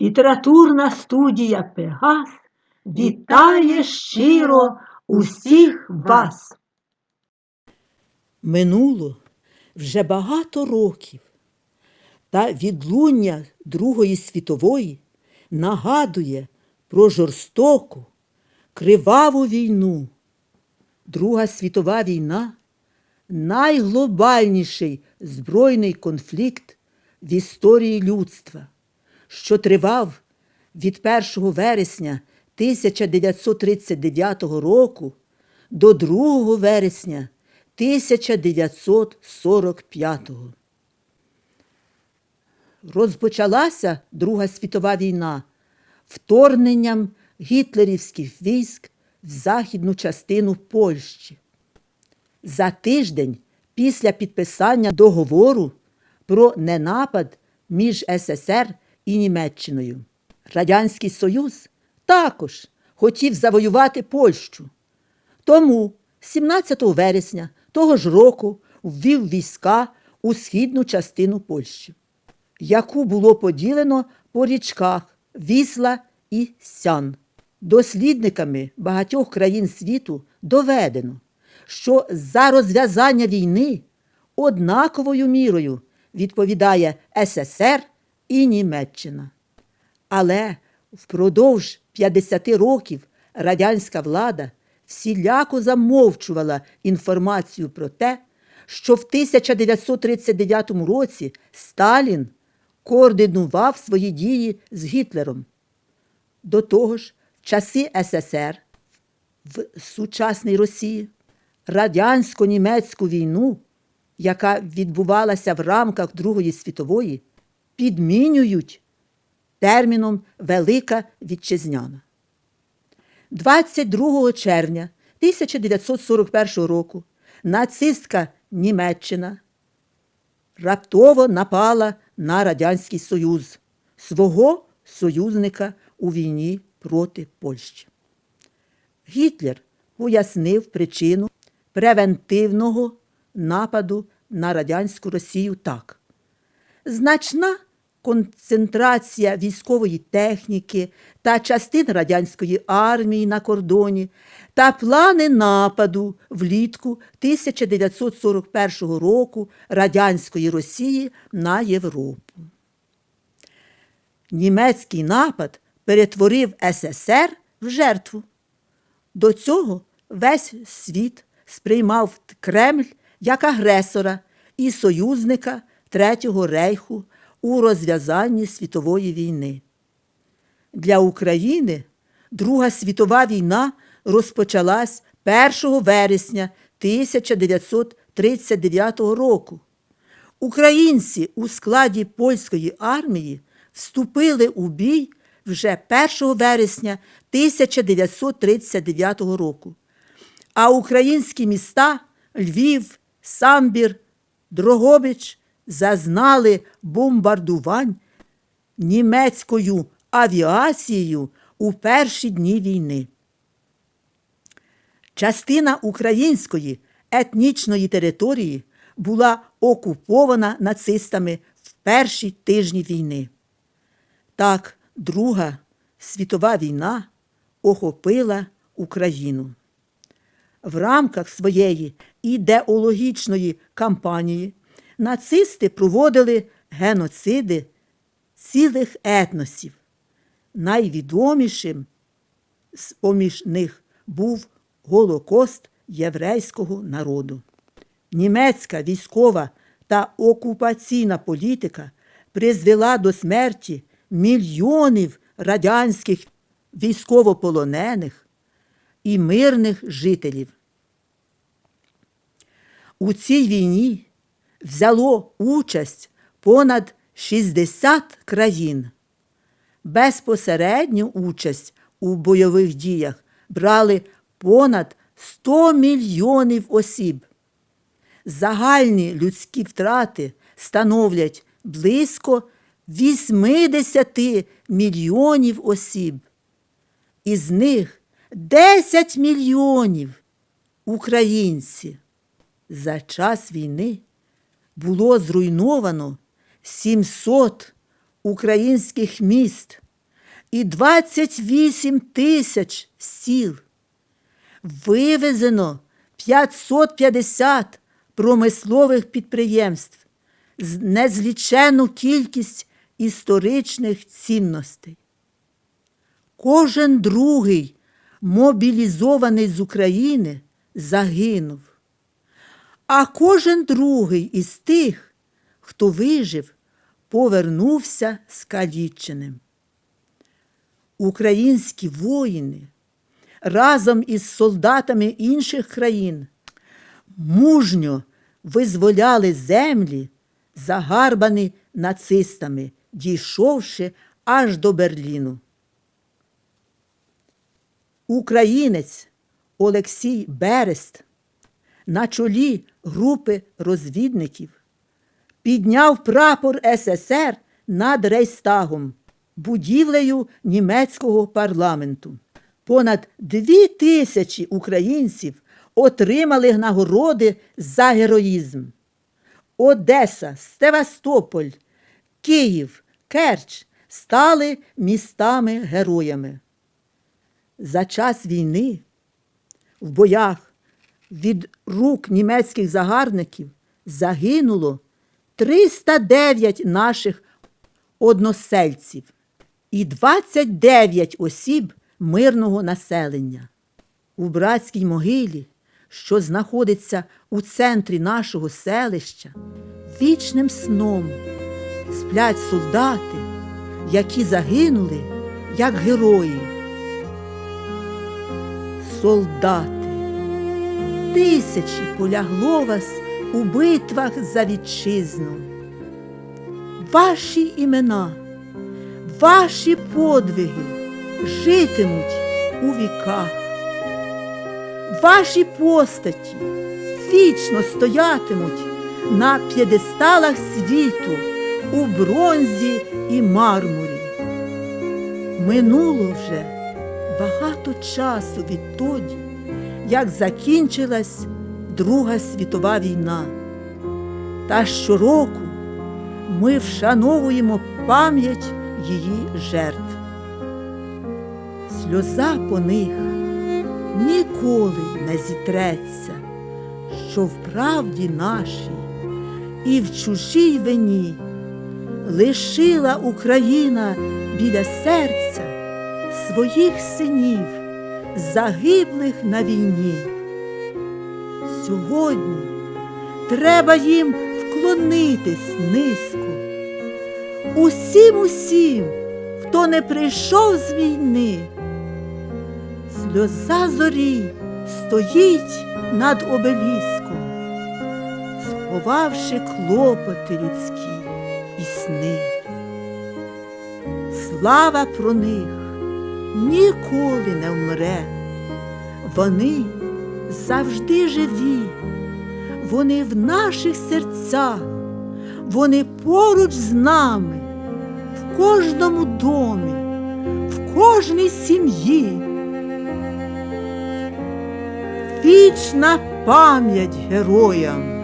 Літературна студія Пегас вітає щиро усіх вас. Минуло вже багато років, та відлуння Другої світової нагадує про жорстоку, криваву війну. Друга світова війна найглобальніший збройний конфлікт в історії людства, що тривав від 1 вересня 1939 року до 2 вересня 1945. Розпочалася Друга світова війна вторгненням гітлерівських військ в західну частину Польщі. За тиждень після підписання договору про ненапад між СССР і Німеччиною. Радянський Союз також хотів завоювати Польщу. Тому 17 вересня того ж року ввів війська у східну частину Польщі, яку було поділено по річках Вісла і Сян. Дослідниками багатьох країн світу доведено, що за розв'язання війни однаковою мірою відповідає СССР і Німеччина. Але впродовж 50 років радянська влада всіляко замовчувала інформацію про те, що в 1939 році Сталін координував свої дії з Гітлером. До того ж, в часи СССР в сучасній Росії радянсько-німецьку війну, яка відбувалася в рамках Другої світової, підмінюють терміном Велика Вітчизняна. 22 червня 1941 року нацистська Німеччина раптово напала на Радянський Союз, свого союзника у війні проти Польщі. Гітлер пояснив причину превентивного нападу на радянську Росію так. Значна концентрація військової техніки та частин радянської армії на кордоні та плани нападу влітку 1941 року радянської Росії на Європу. Німецький напад перетворив СССР в жертву. До цього весь світ сприймав Кремль як агресора і союзника Третього рейху у розв'язанні світової війни. Для України Друга світова війна розпочалась 1 вересня 1939 року. Українці у складі польської армії вступили у бій вже 1 вересня 1939 року. А українські міста Львів, Самбір, Дрогобич зазнали бомбардувань німецькою авіацією у перші дні війни. Частина української етнічної території була окупована нацистами в перші тижні війни. Так, Друга світова війна охопила Україну. В рамках своєї ідеологічної кампанії нацисти проводили геноциди цілих етносів. Найвідомішим з поміж них був Голокост єврейського народу. Німецька військова та окупаційна політика призвела до смерті мільйонів радянських військовополонених і мирних жителів. У цій війні взяло участь понад 60 країн. Безпосередню участь у бойових діях брали понад 100 мільйонів осіб. Загальні людські втрати становлять близько 80 мільйонів осіб. Із них 10 мільйонів українці. За час війни було зруйновано 700 українських міст, і 28 тисяч сіл. Вивезено 550 промислових підприємств незлічену кількість історичних цінностей. Кожен другий мобілізований з України загинув, а кожен другий із тих, хто вижив, повернувся скаліченим. Українські воїни разом із солдатами інших країн мужньо визволяли землі, загарбані нацистами, дійшовши аж до Берліну. Українець Олексій Берест на чолі групи розвідників підняв прапор СССР над Рейстагом, будівлею німецького парламенту. Понад дві тисячі українців отримали нагороди за героїзм. Одеса, Севастополь, Київ, Керч стали містами-героями. За час війни в боях від рук німецьких загарбників загинуло 309 наших односельців і 29 осіб мирного населення. У братській могилі, що знаходиться у центрі нашого селища, вічним сном сплять солдати, які загинули як герої. Солдати, тисячі полягло вас у битвах за вітчизну. Ваші імена, ваші подвиги житимуть у віках. Ваші постаті вічно стоятимуть на п'єдесталах світу у бронзі і мармурі. Минуло вже багато часу відтоді, як закінчилась Друга світова війна. Та щороку ми вшановуємо пам'ять її жертв. Сльоза по них ніколи не зітреться, що в правді нашій і в чужій вині лишила Україна біля серця своїх синів, загиблих на війні. Сьогодні треба їм вклонитись низько. Усім усім, хто не прийшов з війни. Сльоза зорі стоїть над обеліском, сховавши клопоти людські і сни. Слава про них ніколи не вмре, вони завжди живі, вони в наших серцях, вони поруч з нами, в кожному домі, в кожній сім'ї. Вічна пам'ять героям.